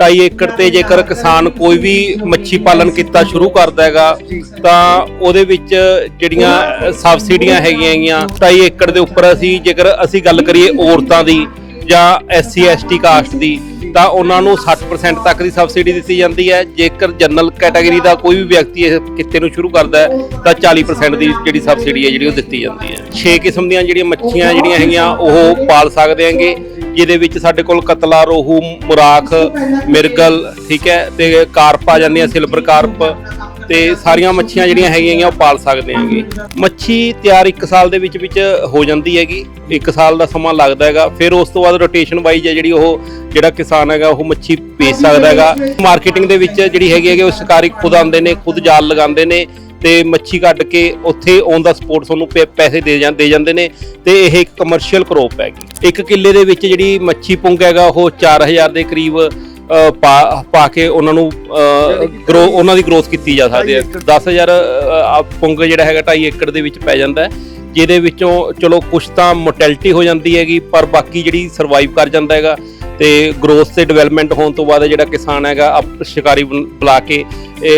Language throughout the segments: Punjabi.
ਢਾਈ ਏਕੜ ਤੇ ਜੇਕਰ ਕਿਸਾਨ ਕੋਈ ਵੀ ਮੱਛੀ ਪਾਲਣ ਕੀਤਾ ਸ਼ੁਰੂ ਕਰਦਾ ਹੈਗਾ, ਤਾਂ ਉਹਦੇ ਵਿੱਚ ਜਿਹੜੀਆਂ ਸਬਸਿਡੀਆਂ ਹੈਗੀਆਂ ਹੈਗੀਆਂ, ਢਾਈ ਏਕੜ ਦੇ ਉੱਪਰ ਅਸੀਂ ਜੇਕਰ ਅਸੀਂ ਗੱਲ ਕਰੀਏ ਔਰਤਾਂ ਦੀ ਜਾਂ ਐਸਸੀ, ਐਸਟੀ ਕਾਸਟ ਦੀ, ਤਾਂ ਉਹਨਾਂ ਨੂੰ 60% ਤੱਕ ਦੀ ਸਬਸਿਡੀ ਦਿੱਤੀ ਜਾਂਦੀ ਹੈ। ਜੇਕਰ ਜਨਰਲ ਕੈਟਾਗਰੀ ਦਾ ਕੋਈ ਵੀ ਵਿਅਕਤੀ ਇਸ ਕਿੱਤੇ ਨੂੰ ਸ਼ੁਰੂ ਕਰਦਾ ਹੈ, ਤਾਂ 40% ਦੀ ਜਿਹੜੀ ਸਬਸਿਡੀ ਹੈ ਜਿਹੜੀ ਉਹ ਦਿੱਤੀ ਜਾਂਦੀ ਹੈ। 6 ਕਿਸਮ ਦੀਆਂ ਜਿਹੜੀਆਂ ਮੱਛੀਆਂ ਜਿਹੜੀਆਂ ਹੈਗੀਆਂ, ਉਹ ਪਾਲ ਸਕਦੇ ਹੈਗੇ। ਜਿਹਦੇ ਵਿੱਚ ਸਾਡੇ ਕੋਲ ਕਤਲਾ, ਰੋਹੂ, ਮੁਰਾਖ, ਮਿਰਗਲ, ਠੀਕ ਹੈ, ਤੇ ਕਾਰਪ ਆ ਜਾਂਦੀਆਂ, ਸਿਲਵਰ ਕਾਰਪ, ਤੇ ਸਾਰੀਆਂ ਮੱਛੀਆਂ ਜਿਹੜੀਆਂ ਹੈਗੀਆਂ ਉਹ ਪਾਲ ਸਕਦੇ ਹਾਂਗੇ ਮੱਛੀ ਤਿਆਰ 1 ਸਾਲ ਦੇ ਵਿੱਚ ਵਿੱਚ ਹੋ ਜਾਂਦੀ ਹੈਗੀ। 1 ਸਾਲ ਦਾ ਸਮਾਂ ਲੱਗਦਾ ਹੈਗਾ। ਫਿਰ ਉਸ ਤੋਂ ਬਾਅਦ ਰੋਟੇਸ਼ਨ ਵਾਈਜ਼ ਹੈ ਜਿਹੜੀ ਉਹ, ਜਿਹੜਾ ਕਿਸਾਨ ਹੈਗਾ, ਉਹ ਮੱਛੀ ਵੇਚ ਸਕਦਾ ਹੈਗਾ। ਮਾਰਕੀਟਿੰਗ ਦੇ ਵਿੱਚ ਜਿਹੜੀ ਹੈਗੀ ਹੈਗੇ, ਉਹ ਸ਼ਿਕਾਰੀ ਖੁਦ ਆਉਂਦੇ ਨੇ, ਖੁਦ ਜਾਲ ਲਗਾਉਂਦੇ ਨੇ। ਤੇ ਮੱਛੀ ਕੱਢ ਕੇ ਉੱਥੇ ਔਨ ਦਾ ਸਪੋਰਟ ਤੁਹਾਨੂੰ ਪੈ- ਪੈਸੇ ਦੇ ਜਾਂ ਦੇ ਜਾਂਦੇ ਨੇ ਤੇ ਇਹ ਇੱਕ ਕਮਰਸ਼ੀਅਲ ਕਰੋਪ ਹੈਗੀ। ਇੱਕ ਕਿੱਲੇ ਦੇ ਵਿੱਚ ਜਿਹੜੀ ਮੱਛੀ ਪੁੰਗ ਹੈਗਾ ਉਹ 4000 ਦੇ ਕਰੀਬ ਪਾ ਪਾ ਕੇ ਉਹਨਾਂ ਨੂੰ ਗਰੋ ਉਹਨਾਂ ਦੀ ਗਰੋਥ ਕੀਤੀ ਜਾ ਸਕਦੀ ਹੈ। 10000 ਅ, ਪੁੰਗ ਜਿਹੜਾ ਹੈਗਾ 2.5 ਏਕੜ ਦੇ ਵਿੱਚ ਪੈ ਜਾਂਦਾ ਹੈ ਜਿਹਦੇ ਵਿੱਚੋਂ ਚਲੋ ਕੁਛ ਤਾਂ ਮੋਰਟੈਲਿਟੀ ਹੋ ਜਾਂਦੀ ਹੈਗੀ ਪਰ ਬਾਕੀ ਜਿਹੜੀ ਸਰਵਾਈਵ ਕਰ ਜਾਂਦਾ ਹੈਗਾ ਤੇ ਗਰੋਥ ਤੇ ਡਿਵੈਲਪਮੈਂਟ ਹੋਣ ਤੋਂ ਬਾਅਦ ਜਿਹੜਾ ਕਿਸਾਨ ਹੈਗਾ, ਆਪ ਸ਼ਿਕਾਰੀ ਬੁਲਾ ਕੇ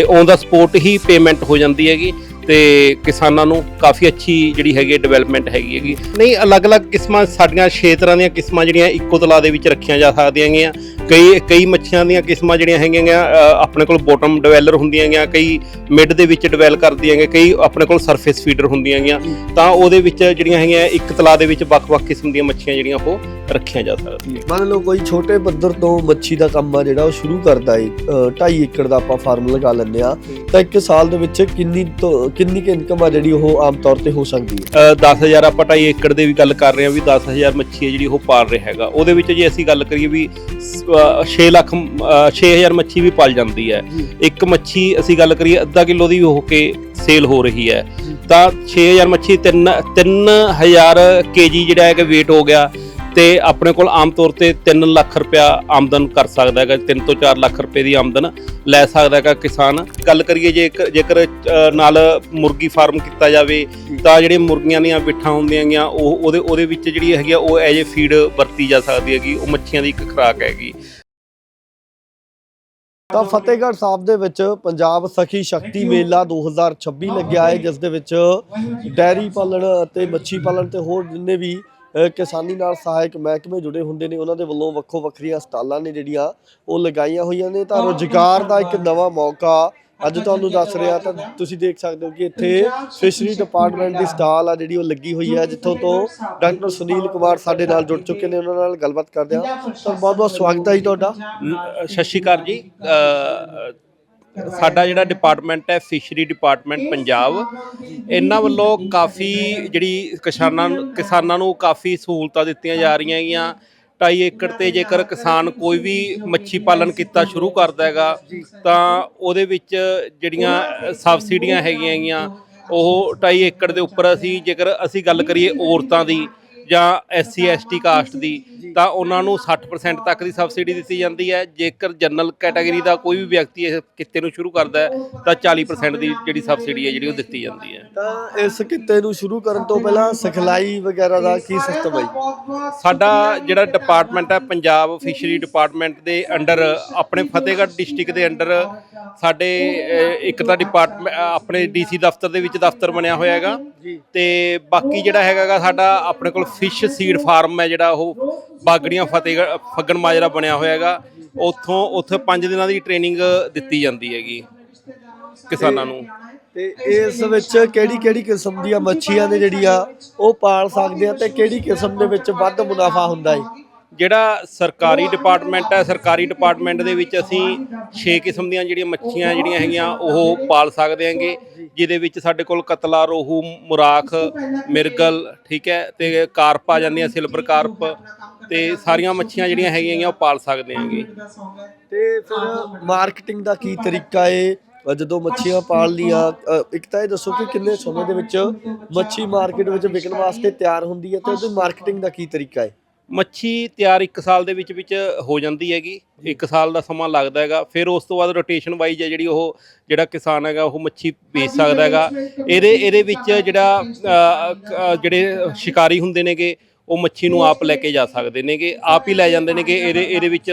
ਔਨ ਦਾ ਸਪੋਰਟ ਹੀ ਪੇਮੈਂਟ ਹੋ ਜਾਂਦੀ ਹੈਗੀ ਤੇ ਕਿਸਾਨਾਂ ਨੂੰ ਕਾਫੀ ਅੱਛੀ ਜਿਹੜੀ ਹੈਗੀ ਡਿਵੈਲਪਮੈਂਟ ਹੈਗੀ ਹੈਗੀ। ਨਹੀਂ, ਅਲੱਗ-ਅਲੱਗ ਕਿਸਮਾਂ, ਸਾਡੀਆਂ 6 ਤਰ੍ਹਾਂ ਦੀਆਂ ਕਿਸਮਾਂ ਜਿਹੜੀਆਂ ਇੱਕੋ ਤਲਾ ਦੇ ਵਿੱਚ ਰੱਖੀਆਂ ਜਾ ਸਕਦੀਆਂ ਹੈਗੀਆਂ। ਕਈ ਕਈ ਮੱਛੀਆਂ ਦੀਆਂ ਕਿਸਮਾਂ ਜਿਹੜੀਆਂ ਹੈਗੀਆਂ ਆਪਣੇ ਕੋਲ ਬੋਟਮ ਡਿਵੈਲਰ ਹੁੰਦੀਆਂ ਹੈਗੀਆਂ ਕਈ ਮਿਡ ਦੇ ਵਿੱਚ ਡਿਵੈਲ ਕਰਦੀਆਂ ਹੈਗੀਆਂ ਕਈ ਆਪਣੇ ਕੋਲ ਸਰਫੇਸ ਫੀਡਰ ਹੁੰਦੀਆਂ ਹੈਗੀਆਂ ਤਾਂ ਉਹਦੇ ਵਿੱਚ ਜਿਹੜੀਆਂ ਹੈਗੀਆਂ ਇੱਕ ਤਲਾ ਦੇ ਵਿੱਚ ਵੱਖ-ਵੱਖ ਕਿਸਮ ਦੀਆਂ ਮੱਛੀਆਂ ਜਿਹੜੀਆਂ ਉਹ ਰੱਖੀਆਂ ਜਾ ਸਕਦੀਆਂ ਮੰਨ ਲਓ ਕੋਈ ਛੋਟੇ ਪੱਧਰ ਤੋਂ ਮੱਛੀ ਦਾ ਕੰਮ ਆ ਜਿਹੜਾ ਉਹ ਸ਼ੁਰੂ ਕਰਦਾ ਏ 2.5 ਏਕੜ ਦਾ ਆਪਾਂ ਫਾਰਮ ਲਗਾ ਲੈਂਦੇ ਆ ਤਾਂ ਇੱਕ ਸਾਲ ਦੇ ਵਿੱਚ ਕਿੰਨੀ ਕਿੰਨੀ ਕਿ ਇਨਕਮ ਆ ਜਿਹੜੀ ਉਹ ਆਮ ਤੌਰ ਤੇ ਹੋ ਸਕਦੀ ਹੈ ਅ, 10000 ਆਪਾਂ ਢਾਈ ਏਕੜ ਦੇ ਵੀ ਗੱਲ ਕਰ ਰਹੇ ਹਾਂ ਵੀ 10000 ਮੱਛੀ ਹੈ ਜਿਹੜੀ ਉਹ ਪਾਲ ਰਿਹਾ ਹੈਗਾ। ਉਹਦੇ ਵਿੱਚ ਜੇ ਅਸੀਂ ਗੱਲ ਕਰੀਏ ਵੀ 6 ਲੱਖ 6000 ਮੱਛੀ ਵੀ ਪਲ ਜਾਂਦੀ ਹੈ। ਇੱਕ ਮੱਛੀ ਅਸੀਂ ਗੱਲ ਕਰੀਏ ਅੱਧਾ ਕਿਲੋ ਦੀ ਹੋ ਕੇ ਸੇਲ ਹੋ ਰਹੀ ਹੈ। ਤਾਂ 6000 ਮੱਛੀ 3 3000 ਕੇਜੀ ਜਿਹੜਾ ਹੈਗਾ weight ਹੋ ਗਿਆ। ਤੇ ਆਪਣੇ ਕੋਲ ਆਮ ਤੌਰ ਤੇ 3 ਲੱਖ ਰੁਪਇਆ ਆਮਦਨ ਕਰ ਸਕਦਾ ਹੈਗਾ 3 ਤੋਂ 4 ਲੱਖ ਰੁਪਏ ਦੀ ਆਮਦਨ ਲੈ ਸਕਦਾ ਹੈਗਾ ਕਿਸਾਨ। ਗੱਲ ਕਰੀਏ ਜੇ ਜੇਕਰ ਨਾਲ ਮੁਰਗੀ ਫਾਰਮ ਕੀਤਾ ਜਾਵੇ, ਤਾਂ ਜਿਹੜੇ ਮੁਰਗੀਆਂ ਦੀਆਂ ਬਿੱਠਾਂ ਹੁੰਦੀਆਂ ਗੀਆਂ ਉਹ ਉਹਦੇ ਉਹਦੇ ਵਿੱਚ ਜਿਹੜੀ ਹੈਗੀ ਆ, ਉਹ ਐਜ ਏ ਫੀਡ ਵਰਤੀ ਜਾ ਸਕਦੀ ਹੈਗੀ, ਉਹ ਮੱਛੀਆਂ ਦੀ ਇੱਕ ਖੁਰਾਕ ਹੈਗੀ। ਤਾਂ ਫਤਿਹਗੜ੍ਹ ਸਾਹਿਬ ਦੇ ਵਿੱਚ ਪੰਜਾਬ ਸਖੀ ਸ਼ਕਤੀ ਮੇਲਾ 2026 ਲੱਗਿਆ ਹੈ, ਜਿਸ ਦੇ ਵਿੱਚ ਡੈਰੀ ਪਾਲਣ ਅਤੇ ਮੱਛੀ ਪਾਲਣ ਤੇ ਹੋਰ ਜਿੰਨੇ ਵੀ ਕਿਸਾਨੀ ਨਾਲ ਸਹਾਇਕ ਮਹਿਕਮੇ ਜੁੜੇ ਹੁੰਦੇ ਨੇ ਉਹਨਾਂ ਦੇ ਵੱਲੋਂ ਵੱਖੋ ਵੱਖਰੀਆਂ ਸਟਾਲਾਂ ਨੇ ਜਿਹੜੀਆਂ ਉਹ ਲਗਾਈਆਂ ਹੋਈਆਂ ਨੇ। ਤਾਂ ਰੋਜ਼ਗਾਰ ਦਾ ਇੱਕ ਨਵਾਂ ਮੌਕਾ ਅੱਜ ਤੁਹਾਨੂੰ ਦੱਸ ਰਿਹਾ ਤਾਂ ਤੁਸੀਂ ਦੇਖ ਸਕਦੇ ਹੋ ਕਿ ਇੱਥੇ ਫਿਸ਼ਰੀ ਡਿਪਾਰਟਮੈਂਟ ਦੀ ਸਟਾਲ ਆ ਜਿਹੜੀ ਉਹ ਲੱਗੀ ਹੋਈ ਹੈ ਜਿੱਥੋਂ ਤੋਂ ਡਾਕਟਰ ਸੁਨੀਲ ਕੁਮਾਰ ਸਾਡੇ ਨਾਲ ਜੁੜ ਚੁੱਕੇ ਨੇ ਉਹਨਾਂ ਨਾਲ ਗੱਲਬਾਤ ਕਰਦੇ ਹਾਂ। ਤਾਂ ਬਹੁਤ ਬਹੁਤ ਸਵਾਗਤ ਹੈ ਜੀ ਤੁਹਾਡਾ। ਸਤਿ ਸ਼੍ਰੀ ਅਕਾਲ ਜੀ। ਸਾਡਾ ਜਿਹੜਾ ਡਿਪਾਰਟਮੈਂਟ ਹੈ ਫਿਸ਼ਰੀ ਡਿਪਾਰਟਮੈਂਟ ਪੰਜਾਬ ਇਹਨਾਂ ਵੱਲੋਂ ਕਾਫੀ ਜਿਹੜੀ ਕਿਸਾਨਾਂ ਕਿਸਾਨਾਂ ਨੂੰ ਕਾਫੀ ਸਹੂਲਤਾਂ ਦਿੱਤੀਆਂ ਜਾ ਰਹੀਆਂ ਹੈਗੀਆਂ। ਢਾਈ ਏਕੜ ਤੇ ਜੇਕਰ ਕਿਸਾਨ ਕੋਈ ਵੀ ਮੱਛੀ ਪਾਲਨ ਕੀਤਾ ਸ਼ੁਰੂ ਕਰਦਾ ਹੈਗਾ ਤਾਂ ਉਹਦੇ ਵਿੱਚ ਜਿਹੜੀਆਂ ਸਬਸਿਡੀਆਂ ਹੈਗੀਆਂ ਹੈਗੀਆਂ ਉਹ ਢਾਈ ਏਕੜ ਦੇ ਉੱਪਰ ਅਸੀਂ ਜੇਕਰ ਅਸੀਂ ਗੱਲ ਕਰੀਏ ਔਰਤਾਂ ਦੀ ਜਾਂ ਐਸਸੀ ਐਸਟੀ ਕਾਸਟ ਦੀ ਤਾਂ ਉਹਨਾਂ ਨੂੰ 60% ਤੱਕ ਦੀ ਸਬਸਿਡੀ ਦਿੱਤੀ ਜਾਂਦੀ ਹੈ। ਜੇਕਰ ਜਨਰਲ ਕੈਟਾਗਰੀ ਦਾ ਕੋਈ ਵੀ ਵਿਅਕਤੀ ਇਸ ਕਿੱਤੇ ਨੂੰ ਸ਼ੁਰੂ ਕਰਦਾ ਹੈ ਤਾਂ 40% ਦੀ ਜਿਹੜੀ ਸਬਸਿਡੀ ਹੈ ਜਿਹੜੀ ਉਹ ਦਿੱਤੀ ਜਾਂਦੀ ਹੈ। ਤਾਂ ਇਸ ਕਿੱਤੇ ਨੂੰ ਸ਼ੁਰੂ ਕਰਨ ਤੋਂ ਪਹਿਲਾਂ ਸਿਖਲਾਈ ਵਗੈਰਾ ਦਾ ਕੀ ਸਿਸਟਮ ਹੈ ਜੀ? ਸਾਡਾ ਜਿਹੜਾ ਡਿਪਾਰਟਮੈਂਟ ਹੈ ਪੰਜਾਬ ਫਿਸ਼ਰੀ ਡਿਪਾਰਟਮੈਂਟ ਦੇ ਅੰਡਰ ਆਪਣੇ ਫਤਿਹਗੜ੍ਹ ਡਿਸਟ੍ਰਿਕਟ ਦੇ ਅੰਡਰ ਸਾਡੇ ਇੱਕ ਤਾਂ ਡਿਪਾਰਟਮੈਂਟ ਆਪਣੇ ਡੀਸੀ ਦਫ਼ਤਰ ਦੇ ਵਿੱਚ ਦਫ਼ਤਰ ਬਣਿਆ ਹੋਇਆ ਹੈਗਾ। ਤੇ ਬਾਕੀ ਜਿਹੜਾ ਹੈਗਾ ਗਾ ਸਾਡਾ ਆਪਣੇ ਕੋਲ ਫਿਸ਼ ਸੀਡ ਫਾਰਮ ਹੈ ਜਿਹੜਾ ਉਹ ਬਾਗੜੀਆਂ ਫਤਿਹਗੜ੍ਹ, ਫੱਗਣ ਮਾਜਰਾ ਬਣਿਆ ਹੋਇਆ ਹੈਗਾ। ਉੱਥੋਂ, ਉੱਥੇ 5 ਦਿਨਾਂ ਦੀ ਟ੍ਰੇਨਿੰਗ ਦਿੱਤੀ ਜਾਂਦੀ ਹੈਗੀ ਕਿਸਾਨਾਂ ਨੂੰ। ਤੇ ਇਸ ਵਿੱਚ ਕਿਹੜੀ ਕਿਹੜੀ ਕਿਸਮ ਦੀਆਂ ਮੱਛੀਆਂ ਨੇ ਜਿਹੜੀਆਂ ਉਹ ਪਾਲ ਸਕਦੇ ਆ ਤੇ ਕਿਹੜੀ ਕਿਸਮ ਦੇ ਵਿੱਚ ਵੱਧ ਮੁਨਾਫਾ ਹੁੰਦਾ ਹੈ ਜਿਹੜਾ ਸਰਕਾਰੀ ਡਿਪਾਰਟਮੈਂਟ ਹੈ ਸਰਕਾਰੀ ਡਿਪਾਰਟਮੈਂਟ ਦੇ ਵਿੱਚ ਅਸੀਂ 6 ਕਿਸਮ ਦੀਆਂ ਜਿਹੜੀਆਂ ਮੱਛੀਆਂ ਜਿਹੜੀਆਂ ਹੈਗੀਆਂ ਉਹ ਪਾਲ ਸਕਦੇ ਹਾਂਗੇ ਜਿਹਦੇ ਵਿੱਚ ਸਾਡੇ ਕੋਲ ਕਤਲਾ ਰੋਹੂ ਮੁਰਾਖ ਮਿਰਗਲ ਠੀਕ ਹੈ ਤੇ ਕਾਰਪ ਆ ਜਾਂਦੀਆਂ ਸਿਲਵਰ ਕਾਰਪ ਤੇ ਸਾਰੀਆਂ ਮੱਛੀਆਂ ਜਿਹੜੀਆਂ ਹੈਗੀਆਂ ਉਹ ਪਾਲ ਸਕਦੇ ਹਾਂਗੇ। ਤੇ ਫਿਰ ਮਾਰਕੀਟਿੰਗ ਦਾ ਕੀ ਤਰੀਕਾ ਹੈ ਜਦੋਂ ਮੱਛੀਆਂ ਪਾਲ ਲੀਆਂ ਇੱਕ ਤਾਂ ਇਹ ਦੱਸੋ ਕਿ ਕਿੰਨੇ ਸਮੇਂ ਦੇ ਵਿੱਚ ਮੱਛੀ ਮਾਰਕੀਟ ਵਿੱਚ ਵਿਕਣ ਵਾਸਤੇ ਤਿਆਰ ਹੁੰਦੀ ਹੈ ਤੇ ਉਹਦੀ ਮਾਰਕੀਟਿੰਗ ਦਾ ਕੀ ਤਰੀਕਾ ਹੈ ਮੱਛੀ ਤਿਆਰ 1 ਸਾਲ ਦੇ ਵਿੱਚ ਵਿੱਚ ਹੋ ਜਾਂਦੀ ਹੈਗੀ। 1 ਸਾਲ ਦਾ ਸਮਾਂ ਲੱਗਦਾ ਹੈਗਾ। ਫਿਰ ਉਸ ਤੋਂ ਬਾਅਦ ਰੋਟੇਸ਼ਨ ਵਾਈਜ਼ ਹੈ ਜਿਹੜੀ ਉਹ ਜਿਹੜਾ ਕਿਸਾਨ ਹੈਗਾ ਉਹ ਮੱਛੀ ਵੇਚ ਸਕਦਾ ਹੈਗਾ। ਇਹਦੇ ਇਹਦੇ ਵਿੱਚ ਜਿਹੜਾ ਜਿਹੜੇ ਸ਼ਿਕਾਰੀ ਹੁੰਦੇ ਨੇਗੇ ਉਹ ਮੱਛੀ ਨੂੰ ਆਪ ਲੈ ਕੇ ਜਾ ਸਕਦੇ ਨੇਗੇ। ਆਪ ਹੀ ਲੈ ਜਾਂਦੇ ਨੇਗੇ। ਇਹਦੇ ਇਹਦੇ ਵਿੱਚ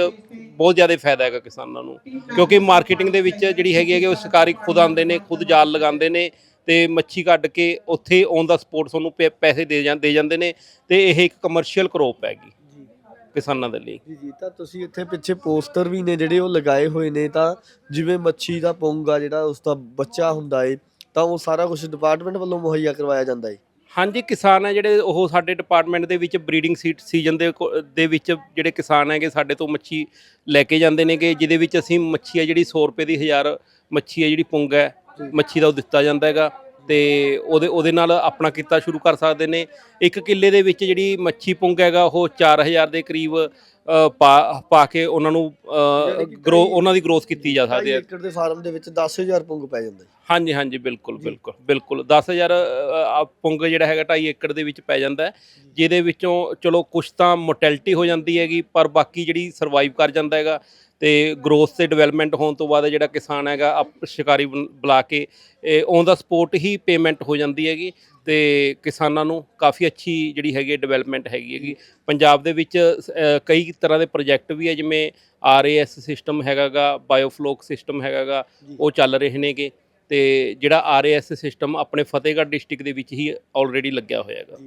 ਬਹੁਤ ਜ਼ਿਆਦਾ ਫਾਇਦਾ ਹੈਗਾ ਕਿਸਾਨਾਂ ਨੂੰ। ਕਿਉਂਕਿ ਮਾਰਕੀਟਿੰਗ ਦੇ ਵਿੱਚ ਜਿਹੜੀ ਹੈਗੀ ਹੈ ਕਿ ਉਹ ਸ਼ਿਕਾਰੀ ਖੁਦ ਆਉਂਦੇ ਨੇ ਖੁਦ ਜਾਲ ਲਗਾਉਂਦੇ ਨੇ। ਤੇ ਮੱਛੀ ਕੱਢ ਕੇ ਉੱਥੇ ਔਨ ਦਾ ਸਪੋਰਟ ਤੁਹਾਨੂੰ ਪੈਸੇ ਦੇ ਜਾਂ ਦੇ ਜਾਂਦੇ ਨੇ ਤੇ ਇਹ ਇੱਕ ਕਮਰਸ਼ੀਅਲ ਕਰੋਪ ਹੈਗੀ ਕਿਸਾਨਾਂ ਦੇ ਲਈ। ਜੀ ਜੀ ਤਾਂ ਤੁਸੀਂ ਇੱਥੇ ਪਿੱਛੇ ਪੋਸਟਰ ਵੀ ਨੇ ਜਿਹੜੇ ਉਹ ਲਗਾਏ ਹੋਏ ਨੇ ਤਾਂ ਜਿਵੇਂ ਮੱਛੀ ਦਾ ਪੌਂਗਾ ਜਿਹੜਾ ਉਸ ਦਾ ਬੱਚਾ ਹੁੰਦਾ ਏ ਤਾਂ ਉਹ ਸਾਰਾ ਕੁਝ ਡਿਪਾਰਟਮੈਂਟ ਵੱਲੋਂ ਮੁਹੱਈਆ ਕਰਵਾਇਆ ਜਾਂਦਾ ਏ? ਹਾਂਜੀ ਕਿਸਾਨ ਹੈ ਜਿਹੜੇ ਉਹ ਸਾਡੇ ਡਿਪਾਰਟਮੈਂਟ ਦੇ ਵਿੱਚ ਬਰੀਡਿੰਗ ਸੀਟ ਸੀਜ਼ਨ ਦੇ ਦੇ ਵਿੱਚ ਜਿਹੜੇ ਕਿਸਾਨ ਹੈਗੇ ਸਾਡੇ ਤੋਂ ਮੱਛੀ ਲੈ ਕੇ ਜਾਂਦੇ ਨੇਗੇ ਜਿਹਦੇ ਵਿੱਚ ਅਸੀਂ ਮੱਛੀ ਹੈ ਜਿਹੜੀ 100 ਰੁਪਏ ਦੀ 1000 ਮੱਛੀ ਹੈ ਜਿਹੜੀ ਪੁੰਗ ਹੈ ਮੱਛੀ ਦਾ ਉਹ ਦਿੱਤਾ ਜਾਂਦਾ ਹੈਗਾ ਤੇ ਉਹਦੇ ਉਹਦੇ ਨਾਲ ਆਪਣਾ ਕਿੱਤਾ ਸ਼ੁਰੂ ਕਰ ਸਕਦੇ ਨੇ। ਇੱਕ ਕਿੱਲੇ ਦੇ ਵਿੱਚ ਜਿਹੜੀ ਮੱਛੀ ਪੁੰਗ ਹੈਗਾ ਉਹ 4000 ਦੇ ਕਰੀਬ ਅ, ਪਾ ਪਾ ਕੇ ਉਹਨਾਂ ਨੂੰ ਗਰੋ ਉਹਨਾਂ ਦੀ ਗਰੋਥ ਕੀਤੀ ਜਾ ਸਕਦੀ ਹੈ। ਏਕੜ ਦੇ ਫਾਰਮ ਦੇ ਵਿੱਚ 10000 ਪੁੰਗ ਪੈ ਜਾਂਦਾ ਹਾਂਜੀ ਹਾਂਜੀ ਬਿਲਕੁਲ ਬਿਲਕੁਲ ਬਿਲਕੁਲ। 10000 ਅ, ਪੁੰਗ ਜਿਹੜਾ ਹੈਗਾ 2.5 ਏਕੜ ਦੇ ਵਿੱਚ ਪੈ ਜਾਂਦਾ ਹੈ ਜਿਹਦੇ ਵਿੱਚੋਂ ਚਲੋ ਕੁਝ ਤਾਂ ਮੋਰਟੈਲਿਟੀ ਹੋ ਜਾਂਦੀ ਹੈਗੀ ਪਰ ਬਾਕੀ ਜਿਹੜੀ ਸਰਵਾਈਵ ਕਰ ਜਾਂਦਾ ਹੈਗਾ ਤੇ ਗਰੋਥ ਤੇ ਡਿਵੈਲਪਮੈਂਟ ਹੋਣ ਤੋਂ ਬਾਅਦ ਜਿਹੜਾ ਕਿਸਾਨ ਹੈਗਾ ਸ਼ਿਕਾਰੀ ਬੁਲ- ਕੇ ਔਨ ਦਾ ਸਪੋਰਟ ਹੀ ਪੇਮੈਂਟ ਹੋ ਜਾਂਦੀ ਹੈਗੀ ਤੇ ਕਿਸਾਨਾਂ ਨੂੰ ਕਾਫੀ ਅੱਛੀ ਜਿਹੜੀ ਹੈਗੀ ਡਿਵੈਲਪਮੈਂਟ ਹੈਗੀ ਹੈਗੀ। ਪੰਜਾਬ ਦੇ ਵਿੱਚ ਕਈ ਤਰ੍ਹਾਂ ਦੇ ਪ੍ਰੋਜੈਕਟ ਵੀ ਹੈ ਜਿਵੇਂ ਆਰਏਐਸ ਸਿਸਟਮ ਹੈਗਾਗਾ ਬਾਇਓਫਲੋਕ ਸਿਸਟਮ ਹੈਗਾਗਾ ਉਹ ਚੱਲ ਰਹੇ ਨੇਗੇ ਤੇ ਜਿਹੜਾ ਆਰਏਐਸ ਸਿਸਟਮ ਆਪਣੇ ਫਤਿਹਗੜ੍ਹ ਡਿਸਟ੍ਰਿਕਟ ਦੇ ਵਿੱਚ ਹੀ ਆਲਰੇਡੀ ਲੱਗਿਆ ਹੋਇਆ ਹੈਗਾ।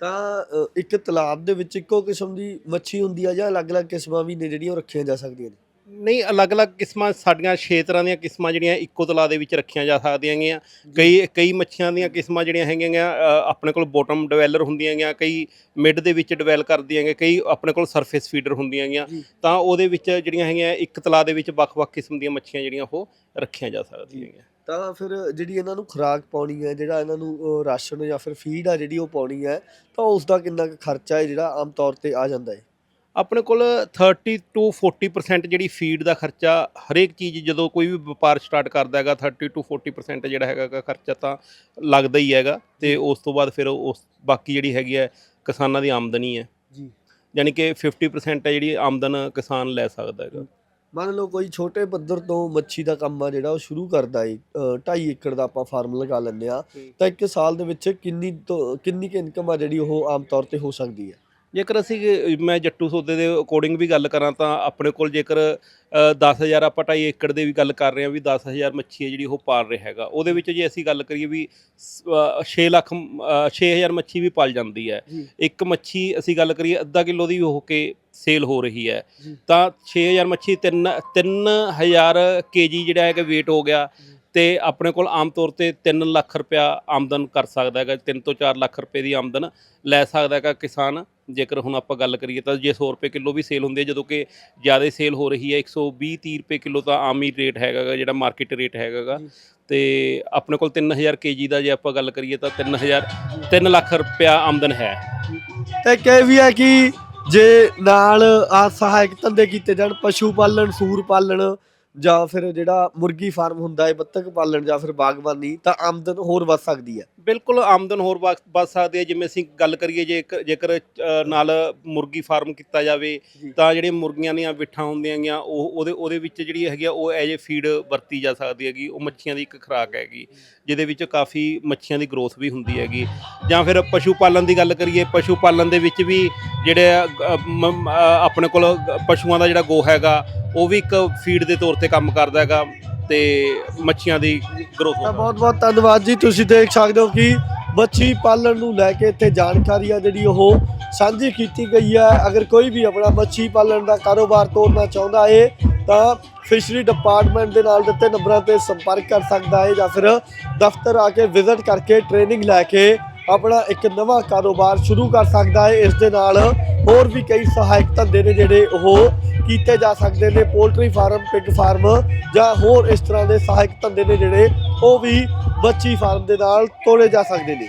ਤਾਂ ਇੱਕ ਤਲਾਬ ਦੇ ਵਿੱਚ ਇੱਕੋ ਕਿਸਮ ਦੀ ਮੱਛੀ ਹੁੰਦੀ ਆ ਜਾਂ ਅਲੱਗ-ਅਲੱਗ ਕਿਸਮਾਂ ਵੀ ਨੇ ਜਿਹੜੀਆਂ ਉਹ ਰੱਖੀਆਂ ਜਾ ਸਕਦੀਆਂ ਨੇ? ਨਹੀਂ ਅਲੱਗ-ਅਲੱਗ ਕਿਸਮਾਂ ਸਾਡੀਆਂ 6 ਤਰ੍ਹਾਂ ਦੀਆਂ ਕਿਸਮਾਂ ਜਿਹੜੀਆਂ ਇੱਕੋ ਤਲਾਅ ਦੇ ਵਿੱਚ ਰੱਖੀਆਂ ਜਾ ਸਕਦੀਆਂ ਗੀਆਂ। ਕਈ ਕਈ ਮੱਛੀਆਂ ਦੀਆਂ ਕਿਸਮਾਂ ਜਿਹੜੀਆਂ ਹੈਗੀਆਂ ਆਪਣੇ ਕੋਲ ਬੋਟਮ ਡਿਵੈਲਰ ਹੁੰਦੀਆਂ ਗੀਆਂ ਕਈ ਮਿਡ ਦੇ ਵਿੱਚ ਡਿਵੈਲ ਕਰਦੀਆਂ ਗੀਆਂ ਕਈ ਆਪਣੇ ਕੋਲ ਸਰਫੇਸ ਫੀਡਰ ਹੁੰਦੀਆਂ ਗੀਆਂ। ਜੀ। ਤਾਂ ਉਹਦੇ ਵਿੱਚ ਜਿਹੜੀਆਂ ਹੈਗੀਆਂ ਇੱਕ ਤਲਾਅ ਦੇ ਵਿੱਚ ਵੱਖ-ਵੱਖ ਕਿਸਮ ਦੀਆਂ ਮੱਛੀਆਂ ਜਿਹੜੀਆਂ ਉਹ ਰੱਖੀਆਂ ਜਾ ਸਕਦੀਆਂ ਗੀਆਂ। ਤਾਂ ਫਿਰ ਜਿਹੜੀ ਇਹਨਾਂ ਨੂੰ ਖੁਰਾਕ ਪਾਉਣੀ ਹੈ ਜਿਹੜਾ ਇਹਨਾਂ ਨੂੰ ਰਾਸ਼ਨ ਜਾਂ ਫਿਰ ਫੀਡ ਆ ਜਿਹੜੀ ਉਹ ਪਾਉਣੀ ਹੈ ਤਾਂ ਉਸ ਦਾ ਕਿੰਨਾ ਕੁ ਖਰਚਾ ਹੈ ਜਿਹੜਾ ਆਮ ਤੌਰ ਤੇ ਆ ਜਾਂਦਾ ਹੈ? ਆਪਣੇ ਕੋਲ 30 ਤੋਂ 40% ਜਿਹੜੀ ਫੀਡ ਦਾ ਖਰਚਾ ਹਰੇਕ ਚੀਜ਼ ਜਦੋਂ ਕੋਈ ਵੀ ਵਪਾਰ ਸਟਾਰਟ ਕਰਦਾ ਹੈਗਾ 30 ਤੋਂ 40% ਜਿਹੜਾ ਹੈਗਾ ਖਰਚਾ ਤਾਂ ਲੱਗਦਾ ਹੀ ਹੈਗਾ ਤੇ ਉਸ ਤੋਂ ਬਾਅਦ ਫਿਰ ਉਸ ਬਾਕੀ ਜਿਹੜੀ ਹੈਗੀ ਹੈ ਕਿਸਾਨਾਂ ਦੀ ਆਮਦਨੀ ਹੈ। ਜੀ। ਯਾਨੀ ਕਿ 50% ਹੈ ਜਿਹੜੀ ਆਮਦਨ ਕਿਸਾਨ ਲੈ ਸਕਦਾ ਹੈਗਾ। ਮੰਨ ਲਓ ਕੋਈ ਛੋਟੇ ਪੱਧਰ ਤੋਂ ਮੱਛੀ ਦਾ ਕੰਮ ਆ ਜਿਹੜਾ ਉਹ ਸ਼ੁਰੂ ਕਰਦਾ ਏ 2.5 ਏਕੜ ਦਾ ਆਪਾਂ ਫਾਰਮ ਲਗਾ ਲੈਂਦੇ ਆ ਤਾਂ ਇੱਕ ਸਾਲ ਦੇ ਵਿੱਚ ਕਿੰਨੀ ਕਿੰਨੀ ਕੁ ਇਨਕਮ ਆ ਜਿਹੜੀ ਉਹ ਆਮ ਤੌਰ ਤੇ ਹੋ ਸਕਦੀ ਹੈ? ਜੇਕਰ ਅਸੀਂ ਮੈਂ ਜੱਟੂ ਸੌਦੇ ਦੇ ਅਕੋਰਡਿੰਗ ਵੀ ਗੱਲ ਕਰਾਂ ਤਾਂ ਆਪਣੇ ਕੋਲ ਜੇਕਰ ਅ, 10000 ਆਪਾਂ 2.5 ਏਕੜ ਦੇ ਵੀ ਗੱਲ ਕਰ ਰਹੇ ਹਾਂ ਵੀ 10000 ਮੱਛੀ ਹੈ ਜਿਹੜੀ ਉਹ ਪਾਲ ਰਿਹਾ ਹੈਗਾ। ਉਹਦੇ ਵਿੱਚ ਜੇ ਅਸੀਂ ਗੱਲ ਕਰੀਏ ਵੀ 6 ਲੱਖ 6000 ਮੱਛੀ ਵੀ ਪਲ ਜਾਂਦੀ ਹੈ। ਇੱਕ ਮੱਛੀ ਅਸੀਂ ਗੱਲ ਕਰੀਏ ਅੱਧਾ ਕਿਲੋ ਦੀ ਹੋ ਕੇ ਸੇਲ ਹੋ ਰਹੀ ਹੈ। ਤਾਂ 6000 ਮੱਛੀ 3 3000 ਕੇਜੀ ਜਿਹੜਾ ਹੈਗਾ weight ਹੋ ਗਿਆ ਤੇ ਆਪਣੇ ਕੋਲ ਆਮ ਤੌਰ ਤੇ 3 ਲੱਖ ਰੁਪਇਆ ਆਮਦਨ ਕਰ ਸਕਦਾ ਹੈਗਾ 3 ਤੋਂ 4 ਲੱਖ ਰੁਪਏ ਦੀ ਆਮਦਨ ਲੈ ਸਕਦਾ ਹੈਗਾ ਕਿਸਾਨ। ਜੇਕਰ ਹੁਣ ਆਪਾਂ ਗੱਲ ਕਰੀਏ ਤਾਂ ਜੇ 100 ਰੁਪਏ ਕਿਲੋ ਵੀ ਸੇਲ ਹੁੰਦੀ ਹੈ ਜਦੋਂ ਕਿ ਜ਼ਿਆਦਾ ਸੇਲ ਹੋ ਰਹੀ ਹੈ 120 30 ਰੁਪਏ ਕਿਲੋ ਤਾਂ ਆਮ ਹੀ ਰੇਟ ਹੈਗਾ ਗਾ, ਜਿਹੜਾ ਮਾਰਕੀਟ ਰੇਟ ਹੈਗਾ। ਤੇ ਆਪਣੇ ਕੋਲ 3000 ਕੇਜੀ ਦਾ ਜੇ ਆਪਾਂ ਗੱਲ ਕਰੀਏ ਤਾਂ 3000 3 ਲੱਖ ਰੁਪਇਆ ਆਮਦਨ ਹੈ। ਤੇ ਕਹੇ ਵੀ ਹੈ ਕਿ ਜੇ ਨਾਲ ਆ ਸਹਾਇਕ ਧੰਦੇ ਕੀਤੇ ਜਾਣ ਪਸ਼ੂ ਪਾਲਣ ਸੂਰ ਪਾਲਣ ਜਾਂ ਫਿਰ ਜਿਹੜਾ ਮੁਰਗੀ ਫਾਰਮ ਹੁੰਦਾ ਹੈ ਬੱਤਖ ਪਾਲਣ ਜਾਂ ਫਿਰ ਬਾਗਬਾਨੀ ਤਾਂ ਆਮਦਨ ਹੋਰ ਵੱਧ ਸਕਦੀ ਹੈ। ਬਿਲਕੁਲ ਆਮਦਨ ਹੋਰ ਵਧ ਸਕਦੀ ਹੈ ਜਿਵੇਂ ਅਸੀਂ ਗੱਲ ਕਰੀਏ ਜੇ ਜੇਕਰ ਨਾਲ ਮੁਰਗੀ ਫਾਰਮ ਕੀਤਾ ਜਾਵੇ। ਤਾਂ ਜਿਹੜੇ ਮੁਰਗੀਆਂ ਦੀਆਂ ਬਿੱਠਾਂ ਹੁੰਦੀਆਂ ਗੀਆਂ ਉਹ ਉਹਦੇ ਉਹਦੇ ਵਿੱਚ ਜਿਹੜੀ ਹੈਗੀ ਆ ਉਹ ਐਜ ਏ ਫੀਡ ਵਰਤੀ ਜਾ ਸਕਦੀ ਹੈਗੀ ਉਹ ਮੱਛੀਆਂ ਦੀ ਇੱਕ ਖੁਰਾਕ ਹੈਗੀ ਜਿਹਦੇ ਵਿੱਚ ਕਾਫੀ ਮੱਛੀਆਂ ਦੀ ਗਰੋਥ ਵੀ ਹੁੰਦੀ ਹੈਗੀ ਜਾਂ ਫਿਰ ਪਸ਼ੂ ਪਾਲਣ ਦੀ ਗੱਲ ਕਰੀਏ ਪਸ਼ੂ ਪਾਲਣ ਦੇ ਵਿੱਚ ਵੀ ਜਿਹੜੇ ਆ, ਆਪਣੇ ਕੋਲ ਪਸ਼ੂਆਂ ਦਾ ਜਿਹੜਾ ਗੋ ਹੈਗਾ ਉਹ ਵੀ ਇੱਕ ਫੀਡ ਦੇ ਤੌਰ ਤੇ ਕੰਮ ਕਰਦਾ ਹੈਗਾ ਤੇ ਮੱਛੀਆਂ ਦੀ ਗਰੋਥ ਤਾਂ ਬਹੁਤ ਬਹੁਤ ਧੰਨਵਾਦ ਜੀ ਤੁਸੀਂ ਦੇਖ ਸਕਦੇ ਹੋ ਕਿ ਮੱਛੀ ਪਾਲਣ ਨੂੰ ਲੈ ਕੇ ਇੱਥੇ ਜਾਣਕਾਰੀ ਆ ਜਿਹੜੀ ਉਹ ਸਾਂਝੀ ਕੀਤੀ ਗਈ ਹੈ ਅਗਰ ਕੋਈ ਵੀ ਆਪਣਾ ਮੱਛੀ ਪਾਲਣ ਦਾ ਕਾਰੋਬਾਰ ਤੋਰਨਾ ਚਾਹੁੰਦਾ ਹੈ ਤਾਂ ਫਿਸ਼ਰੀ ਡਿਪਾਰਟਮੈਂਟ ਦੇ ਨਾਲ ਦਿੱਤੇ ਨੰਬਰਾਂ ਤੇ ਸੰਪਰਕ ਕਰ ਸਕਦਾ ਹੈ ਜਾਂ ਫਿਰ ਦਫ਼ਤਰ ਆ ਕੇ ਵਿਜ਼ਿਟ ਕਰਕੇ ਟ੍ਰੇਨਿੰਗ ਲੈ ਕੇ ਆਪਣਾ ਇੱਕ ਨਵਾਂ ਕਾਰੋਬਾਰ ਸ਼ੁਰੂ ਕਰ ਸਕਦਾ ਹੈ ਇਸ ਦੇ ਨਾਲ ਹੋਰ ਵੀ ਕਈ ਸਹਾਇਕ ਧੰਦੇ ਨੇ ਜਿਹੜੇ ਉਹ ਕੀਤੇ ਜਾ ਸਕਦੇ ਨੇ, ਪੋਲਟਰੀ ਫਾਰਮ, ਪਿਗ ਫਾਰਮ ਜਾਂ ਹੋਰ ਇਸ ਤਰ੍ਹਾਂ ਦੇ ਸਹਾਇਕ ਧੰਦੇ ਨੇ ਜਿਹੜੇ, ਉਹ ਵੀ ਮੱਛੀ ਫਾਰਮ ਦੇ ਨਾਲ ਤੋੜੇ ਜਾ ਸਕਦੇ ਨੇ।